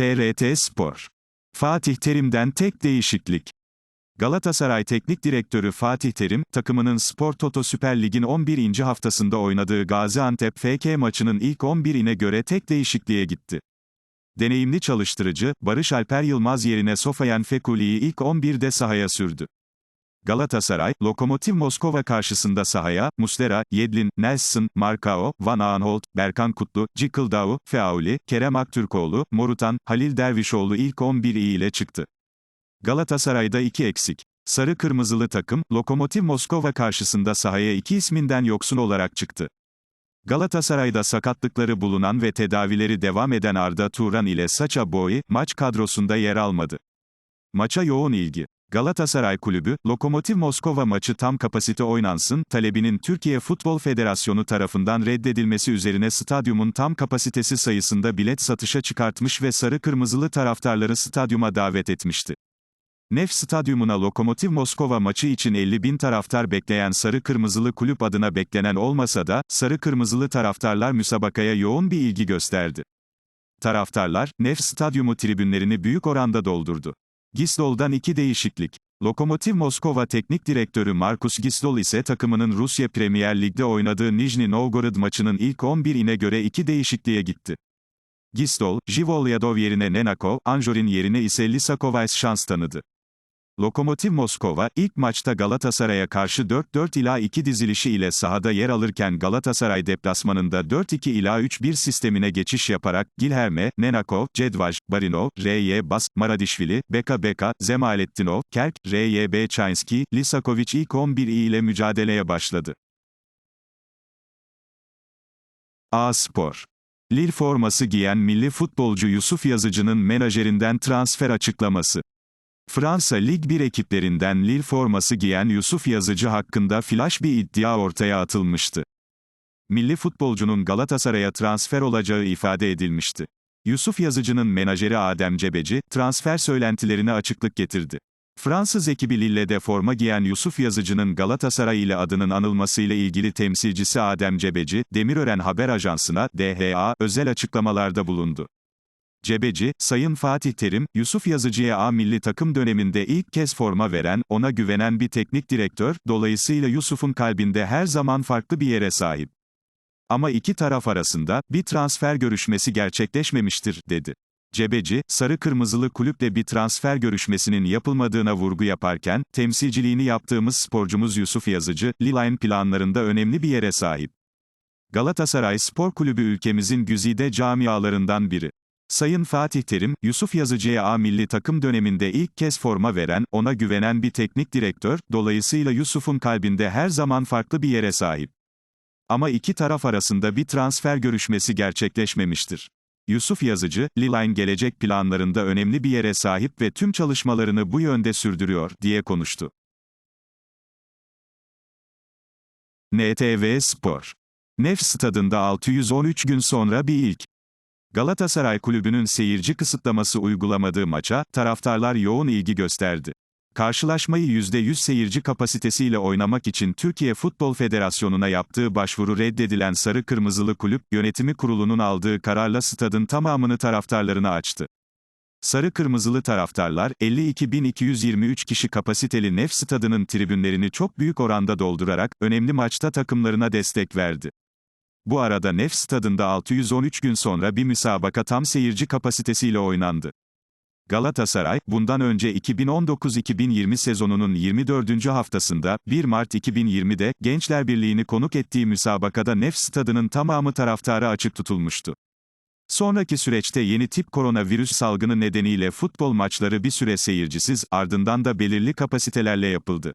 TRT Spor. Fatih Terim'den tek değişiklik. Galatasaray Teknik Direktörü Fatih Terim, takımının Spor Toto Süper Lig'in 11. haftasında oynadığı Gaziantep FK maçının ilk 11'ine göre tek değişikliğe gitti. Deneyimli çalıştırıcı, Barış Alper Yılmaz yerine Sofayan Fekuli'yi ilk 11'de sahaya sürdü. Galatasaray, Lokomotiv Moskova karşısında sahaya, Muslera, Yedlin, Nelson, Markao, Van Aanholt, Berkan Kutlu, Cikıldao, Feauli, Kerem Aktürkoğlu, Morutan, Halil Dervişoğlu ilk 11 ile çıktı. Galatasaray'da iki eksik. Sarı kırmızılı takım, Lokomotiv Moskova karşısında sahaya iki isminden yoksun olarak çıktı. Galatasaray'da sakatlıkları bulunan ve tedavileri devam eden Arda Turan ile Saça Boy, maç kadrosunda yer almadı. Maça yoğun ilgi. Galatasaray Kulübü, Lokomotiv Moskova maçı tam kapasite oynansın, talebinin Türkiye Futbol Federasyonu tarafından reddedilmesi üzerine stadyumun tam kapasitesi sayısında bilet satışa çıkartmış ve sarı kırmızılı taraftarları stadyuma davet etmişti. Nef Stadyumuna Lokomotiv Moskova maçı için 50 bin taraftar bekleyen Sarı Kırmızılı kulüp adına beklenen olmasa da, Sarı Kırmızılı taraftarlar müsabakaya yoğun bir ilgi gösterdi. Taraftarlar, Nef Stadyumu tribünlerini büyük oranda doldurdu. Gisdol'dan iki değişiklik. Lokomotiv Moskova Teknik Direktörü Markus Gisdol ise takımının Rusya Premier Lig'de oynadığı Nijni Novgorod maçının ilk 11'ine göre iki değişikliğe gitti. Gisdol, Jivolyadov yerine Nenakov, Anjorin yerine ise Lisakovais şans tanıdı. Lokomotiv Moskova, ilk maçta Galatasaray'a karşı 4-4 ila 2 dizilişi ile sahada yer alırken Galatasaray deplasmanında 4-2 ila 3-1 sistemine geçiş yaparak, Gilherme, Nenakov, Cedvaj, Barinov, R.Y. Bas, Maradişvili, Beka Beka, Zemalettinov, Kerk, R.Y. Beçaynski, Lisakovic ilk 11 ile mücadeleye başladı. A Spor Lille forması giyen milli futbolcu Yusuf Yazıcı'nın menajerinden transfer açıklaması. Fransa Lig 1 ekiplerinden Lille forması giyen Yusuf Yazıcı hakkında flash bir iddia ortaya atılmıştı. Milli futbolcunun Galatasaray'a transfer olacağı ifade edilmişti. Yusuf Yazıcı'nın menajeri Adem Cebeci, transfer söylentilerine açıklık getirdi. Fransız ekibi Lille'de forma giyen Yusuf Yazıcı'nın Galatasaray ile adının anılmasıyla ilgili temsilcisi Adem Cebeci, Demirören Haber Ajansı'na, DHA, özel açıklamalarda bulundu. Cebeci, Sayın Fatih Terim, Yusuf Yazıcı'ya A milli takım döneminde ilk kez forma veren, ona güvenen bir teknik direktör, dolayısıyla Yusuf'un kalbinde her zaman farklı bir yere sahip. Ama iki taraf arasında, bir transfer görüşmesi gerçekleşmemiştir, dedi. Cebeci, sarı kırmızılı kulüple bir transfer görüşmesinin yapılmadığına vurgu yaparken, temsilciliğini yaptığımız sporcumuz Yusuf Yazıcı, Liline planlarında önemli bir yere sahip. Galatasaray Spor Kulübü ülkemizin güzide camialarından biri. Sayın Fatih Terim, Yusuf Yazıcı'ya A milli takım döneminde ilk kez forma veren, ona güvenen bir teknik direktör, dolayısıyla Yusuf'un kalbinde her zaman farklı bir yere sahip. Ama iki taraf arasında bir transfer görüşmesi gerçekleşmemiştir. Yusuf Yazıcı, Liline gelecek planlarında önemli bir yere sahip ve tüm çalışmalarını bu yönde sürdürüyor, diye konuştu. NTV Spor Nef stadında 613 gün sonra bir ilk. Galatasaray Kulübü'nün seyirci kısıtlaması uygulamadığı maça, taraftarlar yoğun ilgi gösterdi. Karşılaşmayı %100 seyirci kapasitesiyle oynamak için Türkiye Futbol Federasyonu'na yaptığı başvuru reddedilen Sarı Kırmızılı Kulüp, yönetimi kurulunun aldığı kararla stadın tamamını taraftarlarına açtı. Sarı Kırmızılı taraftarlar, 52.223 kişi kapasiteli Nef stadının tribünlerini çok büyük oranda doldurarak, önemli maçta takımlarına destek verdi. Bu arada Nef stadında 613 gün sonra bir müsabaka tam seyirci kapasitesiyle oynandı. Galatasaray, bundan önce 2019-2020 sezonunun 24. haftasında, 1 Mart 2020'de, Gençler Birliği'ni konuk ettiği müsabakada Nef stadının tamamı taraftarı açık tutulmuştu. Sonraki süreçte yeni tip koronavirüs salgını nedeniyle futbol maçları bir süre seyircisiz, ardından da belirli kapasitelerle yapıldı.